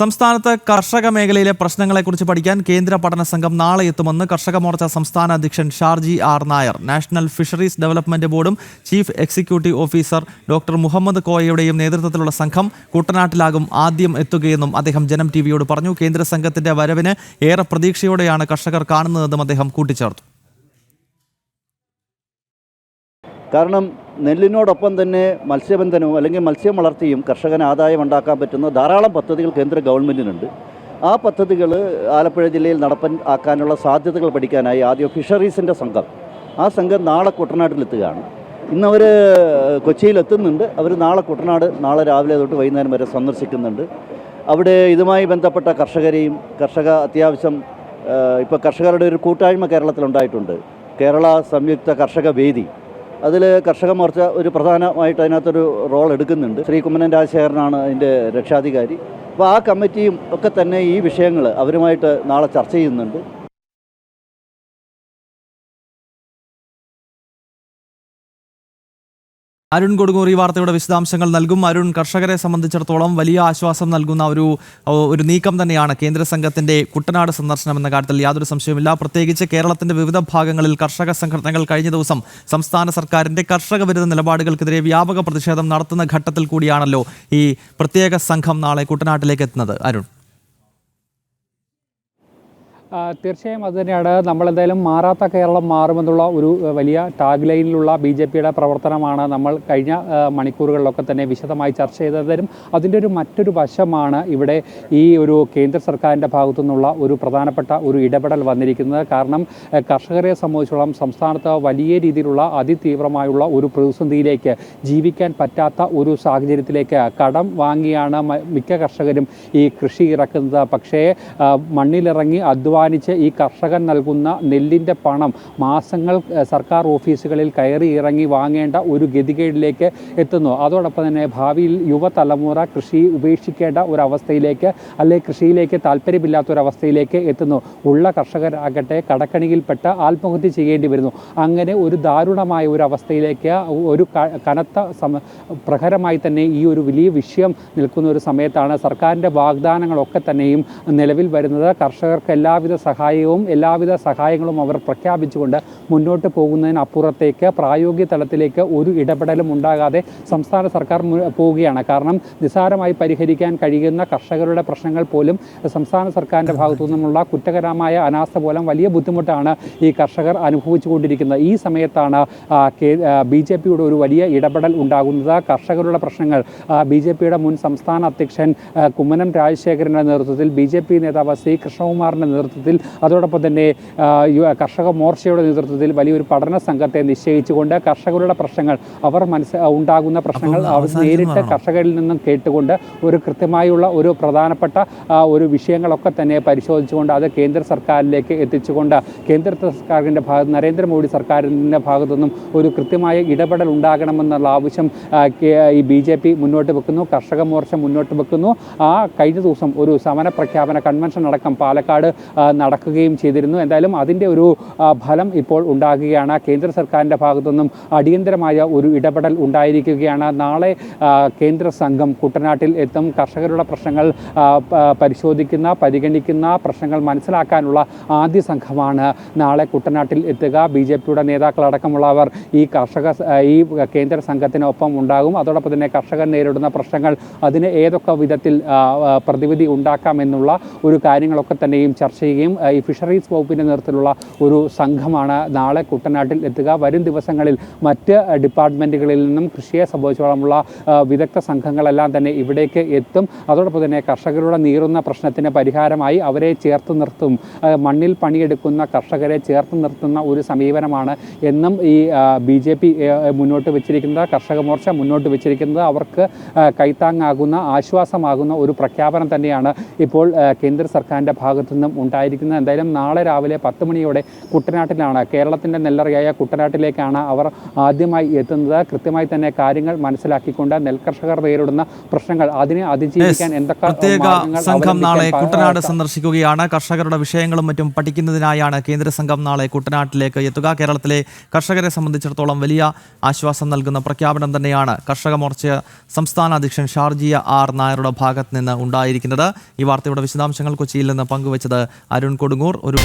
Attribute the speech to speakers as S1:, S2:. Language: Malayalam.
S1: സംസ്ഥാനത്ത് കർഷക മേഖലയിലെ പ്രശ്നങ്ങളെക്കുറിച്ച് പഠിക്കാൻ കേന്ദ്ര പഠന സംഘം നാളെ എത്തുമെന്ന് കർഷക മോർച്ച സംസ്ഥാന അധ്യക്ഷൻ Sharji R Nair national fisheries development ബോർഡും chief executive officer doctor Muhammad കോയയുടെയും നേതൃത്വത്തിലുള്ള സംഘം കുട്ടനാട്ടിലാകും ആദ്യം എത്തുകയെന്നും അദ്ദേഹം ജനം ടി വിയോട് പറഞ്ഞു. കേന്ദ്ര സംഘത്തിന്റെ വരവിന് ഏറെ പ്രതീക്ഷയോടെയാണ് കർഷകർ കാണുന്നതെന്നും അദ്ദേഹം കൂട്ടിച്ചേർത്തു.
S2: കാരണം നെല്ലിനോടൊപ്പം തന്നെ മത്സ്യബന്ധനവും അല്ലെങ്കിൽ മത്സ്യം വളർത്തിയും കർഷകന് ആദായം ഉണ്ടാക്കാൻ പറ്റുന്ന ധാരാളം പദ്ധതികൾ കേന്ദ്ര ഗവൺമെന്റിനുണ്ട് ആ പദ്ധതികൾ ആലപ്പുഴ ജില്ലയിൽ നടപ്പൻ ആക്കാനുള്ള സാധ്യതകൾ പഠിക്കാനായി ആദ്യം ഫിഷറീസിന്റെ സംഘം. ആ സംഘം നാളെ കുട്ടനാട്ടിലെത്തുകയാണ്. ഇന്നവർ കൊച്ചിയിലെത്തുന്നുണ്ട്. അവർ നാളെ കുട്ടനാട് നാളെ രാവിലെ തൊട്ട് വൈകുന്നേരം വരെ സന്ദർശിക്കുന്നുണ്ട്. അവിടെ ഇതുമായി ബന്ധപ്പെട്ട കർഷകരെയും കർഷക അത്യാവശ്യം ഇപ്പോൾ കർഷകരുടെ ഒരു കൂട്ടായ്മ കേരളത്തിലുണ്ടായിട്ടുണ്ട്. കേരള സംയുക്ത കർഷക വേദി. അതിൽ കർഷക മോർച്ച ഒരു പ്രധാനമായിട്ട് അതിനകത്തൊരു റോൾ എടുക്കുന്നുണ്ട്. ശ്രീ കുമ്മനൻ രാജശേഖരനാണ് അതിന്റെ രക്ഷാധികാരി. അപ്പോൾ ആ കമ്മിറ്റിയും ഒക്കെ തന്നെ ഈ വിഷയങ്ങൾ അവരുമായിട്ട് നാളെ ചർച്ച ചെയ്യുന്നുണ്ട്.
S1: അരുൺ കൊടുങ്ങൂർ ഈ വാർത്തയുടെ വിശദാംശങ്ങൾ നൽകും. അരുൺ കർഷകരെ സംബന്ധിച്ചിടത്തോളം വലിയ ആശ്വാസം നൽകുന്ന ഒരു ഒരു നീക്കം തന്നെയാണ് കേന്ദ്ര സംഘത്തിന്റെ കുട്ടനാട് സന്ദർശനം എന്ന കാര്യത്തിൽ യാതൊരു സംശയവുമില്ല. പ്രത്യേകിച്ച് കേരളത്തിന്റെ വിവിധ ഭാഗങ്ങളിൽ കർഷക സംഘടനകൾ കഴിഞ്ഞ ദിവസം സംസ്ഥാന സർക്കാരിന്റെ കർഷക വിരുദ്ധ നിലപാടുകൾക്കെതിരെ വ്യാപക പ്രതിഷേധം നടത്തുന്ന ഘട്ടത്തിൽ കൂടിയാണല്ലോ ഈ പ്രത്യേക സംഘം നാളെ കുട്ടനാട്ടിലേക്ക് എത്തുന്നത്. അരുൺ.
S3: തീർച്ചയായും അതുതന്നെയാണ് നമ്മളെന്തായാലും മാറാത്ത കേരളം മാറുമെന്നുള്ള ഒരു വലിയ ടാഗ് ലൈനിലുള്ള ബി ജെ പിയുടെ പ്രവർത്തനമാണ് നമ്മൾ കഴിഞ്ഞ മണിക്കൂറുകളിലൊക്കെ തന്നെ വിശദമായി ചർച്ച ചെയ്തതും അതിന്റെ ഒരു മറ്റൊരു വശമാണ് ഇവിടെ ഈ ഒരു കേന്ദ്ര സർക്കാരിന്റെ ഭാഗത്തു നിന്നുള്ള ഒരു പ്രധാനപ്പെട്ട ഒരു ഇടപെടൽ വന്നിരിക്കുന്നത്. കാരണം കർഷകരെ സംബന്ധിച്ചോളം സംസ്ഥാനത്ത് വലിയ രീതിയിലുള്ള അതിതീവ്രമായുള്ള ഒരു പ്രതിസന്ധിയിലേക്ക് ജീവിക്കാൻ പറ്റാത്ത ഒരു സാഹചര്യത്തിലേക്ക് കടം വാങ്ങിയാണ് മിക്ക കർഷകരും ഈ കൃഷി ഇറക്കുന്നത്. പക്ഷേ മണ്ണിലിറങ്ങി മണ്ണിലിറങ്ങി അധ്വാനിച്ച് ഈ കർഷകൻ നൽകുന്ന നെല്ലിന്റെ പണം മാസങ്ങൾ സർക്കാർ ഓഫീസുകളിൽ കയറി ഇറങ്ങി വാങ്ങേണ്ട ഒരു ഗതികേടിലേക്ക് എത്തുന്നു. അതോടൊപ്പം തന്നെ ഭാവിയിൽ യുവതലമുറ കൃഷി ഉപേക്ഷിക്കേണ്ട ഒരവസ്ഥയിലേക്ക് അല്ലെ കൃഷിയിലേക്ക് താല്പര്യമില്ലാത്ത ഒരവസ്ഥയിലേക്ക് എത്തുന്നു. ഉള്ള കർഷകരാകട്ടെ കടക്കണിയിൽപ്പെട്ട് ആത്മഹത്യ ചെയ്യേണ്ടി വരുന്നു. അങ്ങനെ ഒരു ദാരുണമായ ഒരു അവസ്ഥയിലേക്ക് ഒരു കനത്ത സമ പ്രഹരമായി തന്നെ ഈ ഒരു വലിയ വിഷയം നിൽക്കുന്ന ഒരു സമയത്താണ് സർക്കാരിന്റെ വാഗ്ദാനങ്ങളൊക്കെ തന്നെയും നിലവിൽ വരുന്നത്. കർഷകർക്ക് എല്ലാവിധ സഹായവും എല്ലാവിധ സഹായങ്ങളും അവർ പ്രഖ്യാപിച്ചുകൊണ്ട് മുന്നോട്ട് പോകുന്നതിനപ്പുറത്തേക്ക് പ്രായോഗിക തലത്തിലേക്ക് ഒരു ഇടപെടലും ഉണ്ടാകാതെ സംസ്ഥാന സർക്കാർ പോവുകയാണ്. കാരണം നിസ്സാരമായി പരിഹരിക്കാൻ കഴിയുന്ന കർഷകരുടെ പ്രശ്നങ്ങൾ പോലും സംസ്ഥാന സർക്കാരിന്റെ ഭാഗത്തു നിന്നുള്ള കുറ്റകരമായ അനാസ്ഥ പോലും വലിയ ബുദ്ധിമുട്ടാണ് ഈ കർഷകർ അനുഭവിച്ചുകൊണ്ടിരിക്കുന്നത്. ഈ സമയത്താണ് ബി ജെ പിയുടെ ഒരു വലിയ ഇടപെടൽ ഉണ്ടാകുന്നത്. കർഷകരുടെ പ്രശ്നങ്ങൾ ബി ജെ പിയുടെ മുൻ സംസ്ഥാന അധ്യക്ഷൻ കുമ്മനം രാജശേഖരന്റെ നേതൃത്വത്തിൽ ബി ജെ പി നേതാവ് സി കൃഷ്ണകുമാറിന്റെ നേതൃത്വത്തിൽ അതോടൊപ്പം തന്നെ കർഷക മോർച്ചയുടെ നേതൃത്വത്തിൽ വലിയൊരു പഠന സംഘത്തെ നിശ്ചയിച്ചുകൊണ്ട് കർഷകരുടെ പ്രശ്നങ്ങൾ അവർ മനസ്സ് ഉണ്ടാകുന്ന പ്രശ്നങ്ങൾ അവർ നേരിട്ട് കർഷകരിൽ നിന്നും കേട്ടുകൊണ്ട് ഒരു കൃത്യമായുള്ള ഒരു പ്രധാനപ്പെട്ട ഒരു വിഷയങ്ങളൊക്കെ തന്നെ പരിശോധിച്ചുകൊണ്ട് അത് കേന്ദ്ര സർക്കാരിലേക്ക് എത്തിച്ചുകൊണ്ട് കേന്ദ്ര സർക്കാരിന്റെ ഭാഗത്ത് നരേന്ദ്രമോദി സർക്കാരിന്റെ ഭാഗത്തു നിന്നും ഒരു കൃത്യമായ ഇടപെടൽ ഉണ്ടാകണമെന്നുള്ള ആവശ്യം ഈ ബി ജെ പി മുന്നോട്ട് വെക്കുന്നു കർഷക മോർച്ച മുന്നോട്ട് വെക്കുന്നു. ആ കഴിഞ്ഞ ദിവസം ഒരു സമര പ്രഖ്യാപന കൺവെൻഷൻ അടക്കം പാലക്കാട് നടക്കുകയും ചെയ്തിരുന്നു. എന്തായാലും അതിന്റെ ഒരു ഫലം ഇപ്പോൾ ഉണ്ടാകുകയാണ്. കേന്ദ്ര സർക്കാരിന്റെ ഭാഗത്തുനിന്നും അടിയന്തരമായ ഒരു ഇടപെടൽ ഉണ്ടായിരിക്കുകയാണ്. നാളെ കേന്ദ്ര സംഘം കുട്ടനാട്ടിൽ എത്തും. കർഷകരുടെ പ്രശ്നങ്ങൾ പരിശോധിക്കുന്ന പരിഗണിക്കുന്ന പ്രശ്നങ്ങൾ മനസ്സിലാക്കാനുള്ള ആദ്യ സംഘമാണ് നാളെ കുട്ടനാട്ടിൽ എത്തുക. ബി ജെ പിയുടെ നേതാക്കളടക്കമുള്ളവർ ഈ കർഷക ഈ കേന്ദ്ര സംഘത്തിനൊപ്പം ഉണ്ടാകും. അതോടൊപ്പം തന്നെ കർഷകർ നേരിടുന്ന പ്രശ്നങ്ങൾ അതിന് ഏതൊക്കെ വിധത്തിൽ പ്രതിവിധി ഉണ്ടാക്കാമെന്നുള്ള ഒരു കാര്യങ്ങളൊക്കെ തന്നെയും ചർച്ച ചെയ്യുകയും ഈ ഫിഷറീസ് വകുപ്പിന്റെ നേതൃത്വത്തിലുള്ള ഒരു സംഘമാണ് നാളെ കുട്ടനാട്ടിൽ എത്തുക. വരും ദിവസങ്ങളിൽ മറ്റ് ഡിപ്പാർട്ട്മെന്റുകളിൽ നിന്നും കൃഷിയെ സംബന്ധിച്ചോളമുള്ള വിദഗ്ധ സംഘങ്ങളെല്ലാം തന്നെ ഇവിടേക്ക് എത്തും. അതോടൊപ്പം തന്നെ കർഷകരുടെ നീറുന്ന പ്രശ്നത്തിന് പരിഹാരമായി അവരെ ചേർത്ത് നിർത്തും. മണ്ണിൽ പണിയെടുക്കുന്ന കർഷകരെ ചേർത്ത് നിർത്തുന്ന ഒരു സമീപനമാണ് എന്നും ഈ ബി ജെ പി മുന്നോട്ട് വെച്ചിരിക്കുന്നത്. കർഷക മോർച്ച മുന്നോട്ട് വെച്ചിരിക്കുന്നത്. അവർക്ക് കൈത്താങ്ങാകുന്ന ആശ്വാസമാകുന്ന ഒരു പ്രഖ്യാപനം തന്നെയാണ് ഇപ്പോൾ കേന്ദ്ര സർക്കാരിന്റെ ഭാഗത്തു നിന്നും ഉണ്ടായി ഉണ്ടായിരിക്കുന്നത് എന്തായാലും നാളെ രാവിലെ പത്ത് മണിയോടെ കുട്ടനാട്ടിലാണ്. കേരളത്തിന്റെ നെല്ലറിയായ കുട്ടനാട്ടിലേക്കാണ് അവർ ആദ്യമായി എത്തുന്നത്. കൃത്യമായി തന്നെ കാര്യങ്ങൾ മനസ്സിലാക്കിക്കൊണ്ട് നെൽകർഷകർ നേരിടുന്ന പ്രശ്നങ്ങൾ അതിനെ അതിജീവിക്കാൻ എന്തൊക്കെ
S1: പ്രത്യേക സംഘം നാളെ കുട്ടനാട് സന്ദർശിക്കുകയാണ്. കർഷകരുടെ വിഷയങ്ങളും മറ്റും പഠിക്കുന്നതിനായാണ് കേന്ദ്ര സംഘം നാളെ കുട്ടനാട്ടിലേക്ക് എത്തുക. കേരളത്തിലെ കർഷകരെ സംബന്ധിച്ചിടത്തോളം വലിയ ആശ്വാസം നൽകുന്ന പ്രഖ്യാപനം തന്നെയാണ് കർഷക മോർച്ച സംസ്ഥാന അധ്യക്ഷൻ ഷാർജിയ ആർ നായരുടെ ഭാഗത്ത് നിന്ന് ഉണ്ടായിരിക്കുന്നത്. ഈ വാർത്തയുടെ വിശദാംശങ്ങൾ കൊച്ചിയിൽ നിന്ന് പങ്കുവച്ചത് അരുൺ കൊടുങ്ങൂർ ഒരു